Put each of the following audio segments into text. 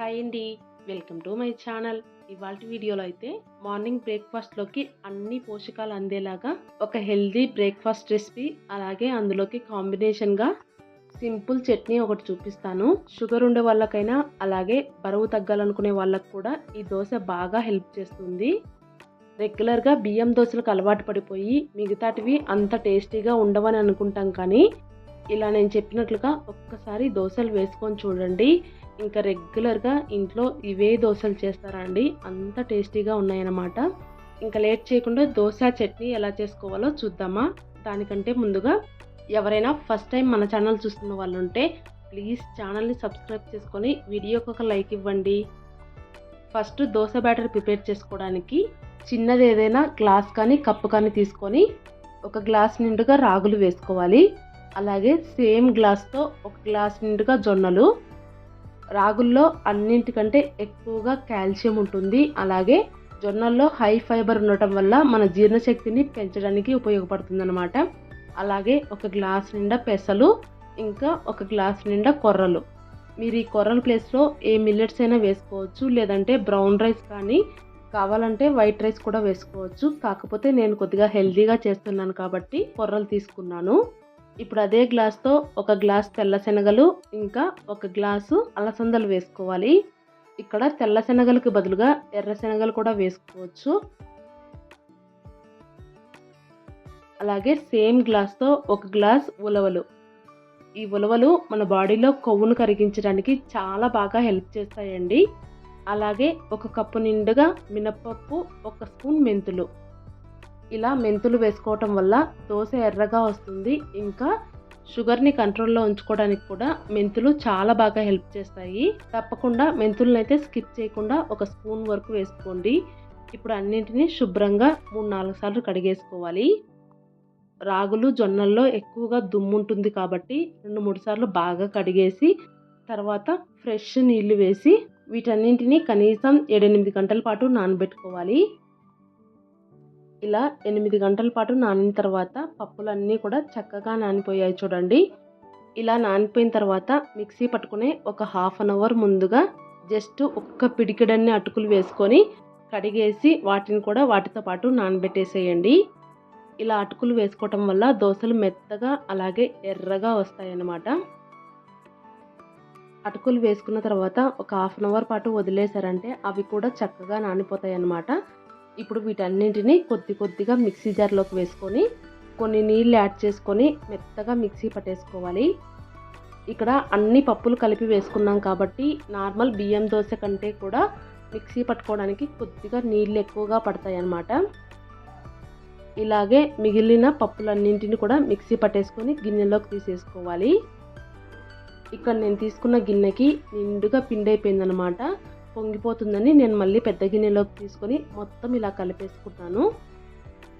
Hi అండి. Welcome to my channel. ఇవాళ వీడియోలో అయితే మార్నింగ్ బ్రేక్ఫాస్ట్లోకి అన్ని పోషకాలు అందేలాగా ఒక హెల్దీ బ్రేక్ఫాస్ట్ రెసిపీ అలాగే అందులోకి కాంబినేషన్గా సింపుల్ చట్నీ ఒకటి చూపిస్తాను. షుగర్ ఉండే వాళ్ళకైనా అలాగే బరువు తగ్గాలనుకునే వాళ్ళకు కూడా ఈ దోశ బాగా హెల్ప్ చేస్తుంది. రెగ్యులర్గా బియ్యం దోశలకు అలవాటు పడిపోయి మిగతాటివి అంత టేస్టీగా ఉండవని అనుకుంటాం కానీ ఇలా నేను చెప్పినట్లుగా ఒక్కసారి దోశలు వేసుకొని చూడండి. ఇంకా రెగ్యులర్గా ఇంట్లో ఇవే దోశలు చేస్తారా అండి? అంత టేస్టీగా ఉన్నాయన్నమాట. ఇంకా లేట్ చేయకుండా దోశ చట్నీ ఎలా చేసుకోవాలో చూద్దామా? దానికంటే ముందుగా ఎవరైనా ఫస్ట్ టైం మన ఛానల్ చూస్తున్న వాళ్ళు ఉంటే ప్లీజ్ ఛానల్ని సబ్స్క్రైబ్ చేసుకొని వీడియోకి ఒక లైక్ ఇవ్వండి. ఫస్ట్ దోశ బ్యాటర్ ప్రిపేర్ చేసుకోవడానికి చిన్నది ఏదైనా గ్లాస్ కానీ కప్పు కానీ తీసుకొని ఒక గ్లాస్ నిండుగా రాగులు వేసుకోవాలి. అలాగే సేమ్ గ్లాస్తో ఒక గ్లాస్ నిండుగా జొన్నలు. రాగుల్లో అన్నింటికంటే ఎక్కువగా కాల్షియం ఉంటుంది. అలాగే జొన్నల్లో హై ఫైబర్ ఉండటం వల్ల మన జీర్ణశక్తిని పెంచడానికి ఉపయోగపడుతుంది అనమాట అలాగే ఒక గ్లాస్ నిండా పెసలు ఇంకా ఒక గ్లాస్ నిండా కొర్రలు. మీరు ఈ కొర్రల ప్లేస్లో ఏ మిల్లెట్స్ అయినా వేసుకోవచ్చు. లేదంటే బ్రౌన్ రైస్ కానీ కావాలంటే వైట్ రైస్ కూడా వేసుకోవచ్చు. కాకపోతే నేను కొద్దిగా హెల్తీగా చేస్తున్నాను కాబట్టి కొర్రలు తీసుకున్నాను. ఇప్పుడు అదే గ్లాస్తో ఒక గ్లాస్ తెల్ల శనగలు ఇంకా ఒక గ్లాసు అలసందలు వేసుకోవాలి. ఇక్కడ తెల్ల శనగలకు బదులుగా ఎర్ర శనగలు కూడా వేసుకోవచ్చు. అలాగే సేమ్ గ్లాస్తో ఒక గ్లాస్ ఉలవలు. ఈ ఉలవలు మన బాడీలో కొవ్వును కరిగించడానికి చాలా బాగా హెల్ప్ చేస్తాయండి. అలాగే ఒక కప్పు నిండుగా మినప్పప్పు ఒక స్పూన్ మెంతులు. ఇలా మెంతులు వేసుకోవటం వల్ల దోశ ఎర్రగా వస్తుంది. ఇంకా షుగర్ని కంట్రోల్లో ఉంచుకోవడానికి కూడా మెంతులు చాలా బాగా హెల్ప్ చేస్తాయి. తప్పకుండా మెంతులను అయితే స్కిప్ చేయకుండా ఒక స్పూన్ వరకు వేసుకోండి. ఇప్పుడు అన్నింటినీ శుభ్రంగా మూడు నాలుగు సార్లు కడిగేసుకోవాలి. రాగులు జొన్నల్లో ఎక్కువగా దుమ్ము ఉంటుంది కాబట్టి రెండు మూడు సార్లు బాగా కడిగేసి తర్వాత ఫ్రెష్ నీళ్ళు వేసి వీటన్నింటినీ కనీసం ఏడెనిమిది గంటల పాటు నానబెట్టుకోవాలి. ఇలా ఎనిమిది గంటల పాటు నానిన తర్వాత పప్పులన్నీ కూడా చక్కగా నానిపోయాయి చూడండి. ఇలా నానిపోయిన తర్వాత మిక్సీ పట్టుకునే ఒక హాఫ్ అన్ అవర్ ముందుగా జస్ట్ ఒక్క పిడికిడన్ని అటుకులు వేసుకొని కడిగేసి వాటిని కూడా వాటితో పాటు నానబెట్టేసేయండి. ఇలా అటుకులు వేసుకోవటం వల్ల దోశలు మెత్తగా అలాగే ఎర్రగా వస్తాయన్నమాట. అటుకులు వేసుకున్న తర్వాత ఒక హాఫ్ అన్ అవర్ పాటు వదిలేశారంటే అవి కూడా చక్కగా నానిపోతాయి అన్నమాట ఇప్పుడు వీటన్నింటినీ కొద్ది కొద్దిగా మిక్సీ జార్లోకి వేసుకొని కొన్ని నీళ్ళు యాడ్ చేసుకొని మెత్తగా మిక్సీ పట్టేసుకోవాలి. ఇక్కడ అన్ని పప్పులు కలిపి వేసుకున్నాం కాబట్టి నార్మల్ బియ్యం దోశ కంటే కూడా మిక్సీ పట్టుకోవడానికి కొద్దిగా నీళ్ళు ఎక్కువగా పడతాయి అన్నమాట. ఇలాగే మిగిలిన పప్పులన్నింటిని కూడా మిక్సీ పట్టేసుకొని గిన్నెలోకి తీసేసుకోవాలి. ఇక్కడ నేను తీసుకున్న గిన్నెకి నిండుగా పిండి అయిపోయిందనమాట పొంగిపోతుందని నేను మళ్ళీ పెద్ద గిన్నెలోకి తీసుకొని మొత్తం ఇలా కలిపేసుకుంటాను.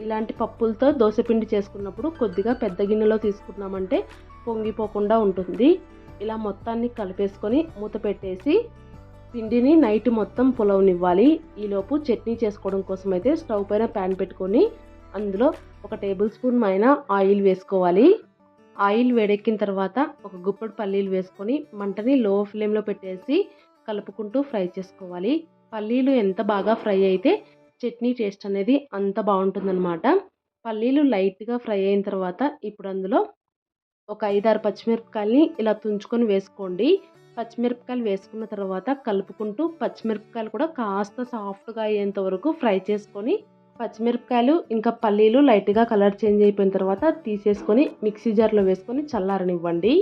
ఇలాంటి పప్పులతో దోశపిండి చేసుకున్నప్పుడు కొద్దిగా పెద్ద గిన్నెలో తీసుకున్నామంటే పొంగిపోకుండా ఉంటుంది. ఇలా మొత్తాన్ని కలిపేసుకొని మూత పెట్టేసి పిండిని నైట్ మొత్తం పులవనివ్వాలి. ఈలోపు చట్నీ చేసుకోవడం కోసం అయితే స్టవ్ పైన ప్యాన్ పెట్టుకొని అందులో ఒక టేబుల్ స్పూన్ పైన ఆయిల్ వేసుకోవాలి. ఆయిల్ వేడెక్కిన తర్వాత ఒక గుప్పడు పల్లీలు వేసుకొని మంటని లో ఫ్లేమ్లో పెట్టేసి కలుపుకుంటూ ఫ్రై చేసుకోవాలి. పల్లీలు ఎంత బాగా ఫ్రై అయితే చట్నీ టేస్ట్ అనేది అంత బాగుంటుందన్నమాట. పల్లీలు లైట్గా ఫ్రై అయిన తర్వాత ఇప్పుడు అందులో ఒక ఐదారు పచ్చిమిరపకాయలని ఇలా తుంచుకొని వేసుకోండి. పచ్చిమిరపకాయలు వేసుకున్న తర్వాత కలుపుకుంటూ పచ్చిమిరపకాయలు కూడా కాస్త సాఫ్ట్గా అయ్యేంత వరకు ఫ్రై చేసుకొని పచ్చిమిరపకాయలు ఇంకా పల్లీలు లైట్గా కలర్ చేంజ్ అయిపోయిన తర్వాత తీసేసుకొని మిక్సీ జార్లో వేసుకొని చల్లారనివ్వండి.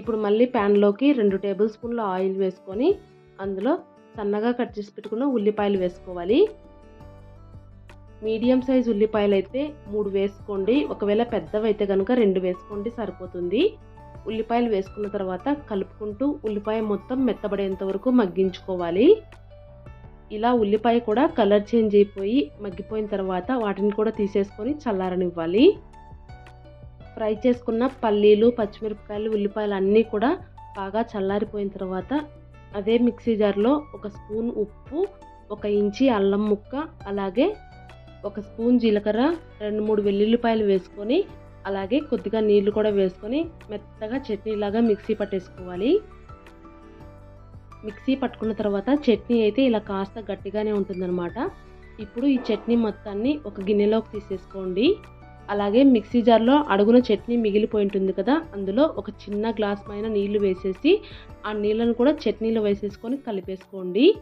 ఇప్పుడు మళ్ళీ ప్యాన్లోకి రెండు టేబుల్ స్పూన్ల ఆయిల్ వేసుకొని అందులో సన్నగా కట్ చేసి పెట్టుకున్న ఉల్లిపాయలు వేసుకోవాలి. మీడియం సైజ్ ఉల్లిపాయలు అయితే మూడు వేసుకోండి. ఒకవేళ పెద్దవైతే కనుక రెండు వేసుకోండి సరిపోతుంది. ఉల్లిపాయలు వేసుకున్న తర్వాత కలుపుకుంటూ ఉల్లిపాయ మొత్తం మెత్తబడేంత వరకు మగ్గించుకోవాలి. ఇలా ఉల్లిపాయ కూడా కలర్ చేంజ్ అయిపోయి మగ్గిపోయిన తర్వాత వాటిని కూడా తీసేసుకొని చల్లారనివ్వాలి. ఫ్రై చేసుకున్న పల్లీలు పచ్చిమిరపకాయలు ఉల్లిపాయలు అన్నీ కూడా బాగా చల్లారిపోయిన తర్వాత అదే మిక్సీ జార్లో ఒక స్పూన్ ఉప్పు ఒక ఇంచి అల్లం ముక్క అలాగే ఒక స్పూన్ జీలకర్ర రెండు మూడు వెల్లుల్లిపాయలు వేసుకొని అలాగే కొద్దిగా నీళ్ళు కూడా వేసుకొని మెత్తగా చట్నీలాగా మిక్సీ పట్టేసుకోవాలి. మిక్సీ పట్టుకున్న తర్వాత చట్నీ అయితే ఇలా కాస్త గట్టిగానే ఉంటుందన్నమాట. ఇప్పుడు ఈ చట్నీ మొత్తాన్ని ఒక గిన్నెలోకి తీసేసుకోండి. అలాగే మిక్సీ జార్లో అడుగున చట్నీ మిగిలిపోయి ఉంటుంది కదా అందులో ఒక చిన్న గ్లాస్ పైన నీళ్ళు వేసేసి ఆ నీళ్ళను కూడా చట్నీలో వేసేసుకొని కలిపేసుకోండి.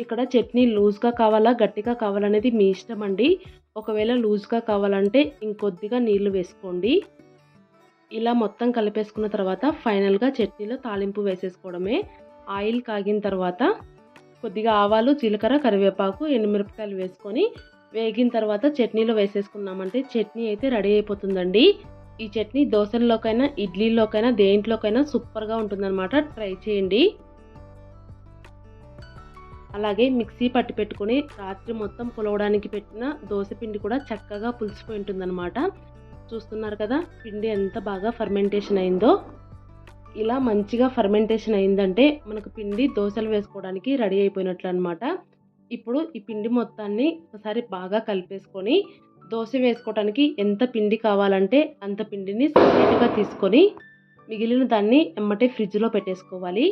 ఇక్కడ చట్నీ లూజ్గా కావాలా గట్టిగా కావాలనేది మీ ఇష్టం అండి. ఒకవేళ లూజ్గా కావాలంటే ఇంకొద్దిగా నీళ్ళు వేసుకోండి. ఇలా మొత్తం కలిపేసుకున్న తర్వాత ఫైనల్గా చట్నీలో తాలింపు వేసేసుకోవడమే. ఆయిల్ కాగిన తర్వాత కొద్దిగా ఆవాలు జీలకర్ర కరివేపాకు ఎండుమిరపకాయలు వేసుకొని వేగిన తర్వాత చట్నీలో వేసేసుకున్నామంటే చట్నీ అయితే రెడీ అయిపోతుందండి. ఈ చట్నీ దోశల్లోకైనా ఇడ్లీలోకైనా దేంట్లోకైనా సూపర్గా ఉంటుందన్నమాట. ట్రై చేయండి. అలాగే మిక్సీ పట్టి పెట్టుకొని రాత్రి మొత్తం పులవడానికి పెట్టిన దోశ పిండి కూడా చక్కగా పులిసిపోయి ఉంటుందన్నమాట. చూస్తున్నారు కదా పిండి ఎంత బాగా ఫర్మెంటేషన్ అయిందో. ఇలా మంచిగా ఫర్మెంటేషన్ అయిందంటే మనకు పిండి దోశలు వేసుకోవడానికి రెడీ అయిపోయినట్లు అనమాట ఇప్పుడు ఈ పిండి మొత్తాన్ని ఒకసారి బాగా కలిపేసుకొని దోశ వేసుకోవడానికి ఎంత పిండి కావాలంటే అంత పిండిని సపరేట్గా తీసుకొని మిగిలిన దాన్ని ఎమ్మటే ఫ్రిడ్జ్లో పెట్టేసుకోవాలి.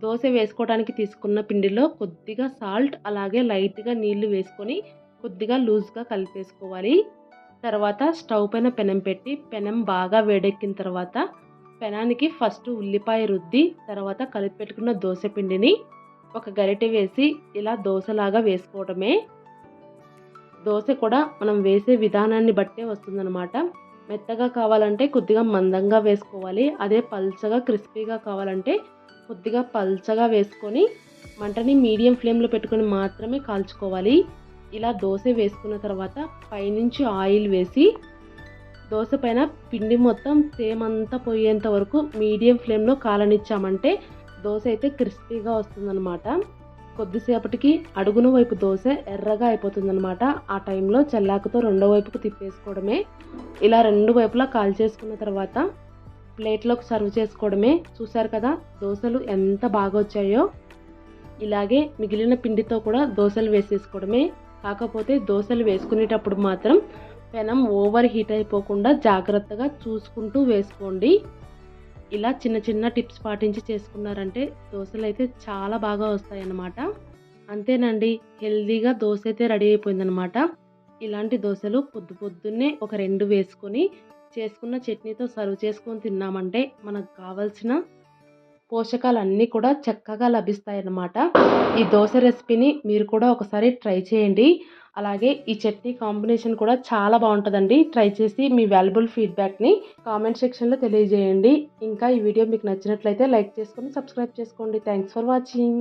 దోశ వేసుకోవడానికి తీసుకున్న పిండిలో కొద్దిగా సాల్ట్ అలాగే లైట్గా నీళ్ళు వేసుకొని కొద్దిగా లూజ్గా కలిపేసుకోవాలి. తర్వాత స్టవ్ పైన పెనం పెట్టి పెనం బాగా వేడెక్కిన తర్వాత పెనానికి ఫస్ట్ ఉల్లిపాయ రుద్ది తర్వాత కలిపి పెట్టుకున్న దోశ పిండిని ఒక గరిటె వేసి ఇలా దోశలాగా వేసుకోవడమే దోశ కూడా మనం వేసే విధానాన్ని బట్టే వస్తుందన్నమాట. మెత్తగా కావాలంటే కొద్దిగా మందంగా వేసుకోవాలి. అదే పల్చగా క్రిస్పీగా కావాలంటే కొద్దిగా పల్చగా వేసుకొని మంటని మీడియం ఫ్లేమ్లో పెట్టుకొని మాత్రమే కాల్చుకోవాలి. ఇలా దోశ వేసుకున్న తర్వాత పైనుంచి ఆయిల్ వేసి దోశ పైన పిండి మొత్తం సేమ్ అంతా పోయేంత వరకు మీడియం ఫ్లేమ్లో కాలనిచ్చామంటే దోశ అయితే క్రిస్పీగా వస్తుందన్నమాట. కొద్దిసేపటికి అడుగున వైపు దోశ ఎర్రగా అయిపోతుందన్నమాట. ఆ టైంలో చెల్లాకుతో రెండో వైపుకు తిప్పేసుకోవడమే. ఇలా రెండు వైపులా కాల్చేసుకున్న తర్వాత ప్లేట్లోకి సర్వ్ చేసుకోవడమే. చూసారు కదా దోశలు ఎంత బాగా వచ్చాయో. ఇలాగే మిగిలిన పిండితో కూడా దోశలు వేసేసుకోవడమే. కాకపోతే దోశలు వేసుకునేటప్పుడు మాత్రం పెనం ఓవర్ హీట్ అయిపోకుండా జాగ్రత్తగా చూసుకుంటూ వేసుకోండి. ఇలా చిన్న చిన్న టిప్స్ పాటించి చేసుకున్నారంటే దోశలు అయితే చాలా బాగా వస్తాయన్నమాట. అంతేనండి హెల్దీగా దోశ అయితే రెడీ అయిపోయిందనమాట ఇలాంటి దోశలు పొద్దు పొద్దున్నే ఒక రెండు వేసుకొని చేసుకున్న చట్నీతో సర్వ్ చేసుకొని తిన్నామంటే మనకు కావాల్సిన పోషకాలన్నీ కూడా చక్కగా లభిస్తాయన్నమాట. ఈ దోశ రెసిపీని మీరు కూడా ఒకసారి ట్రై చేయండి. అలాగే ఈ చట్నీ కాంబినేషన్ కూడా చాలా బాగుంటుందండి. ట్రై చేసి మీ వాల్యుబుల్ ఫీడ్బ్యాక్ని కామెంట్ సెక్షన్లో తెలియజేయండి. ఇంకా ఈ వీడియో మీకు నచ్చినట్లయితే లైక్ చేసుకొని సబ్స్క్రైబ్ చేసుకోండి. Thanks for watching.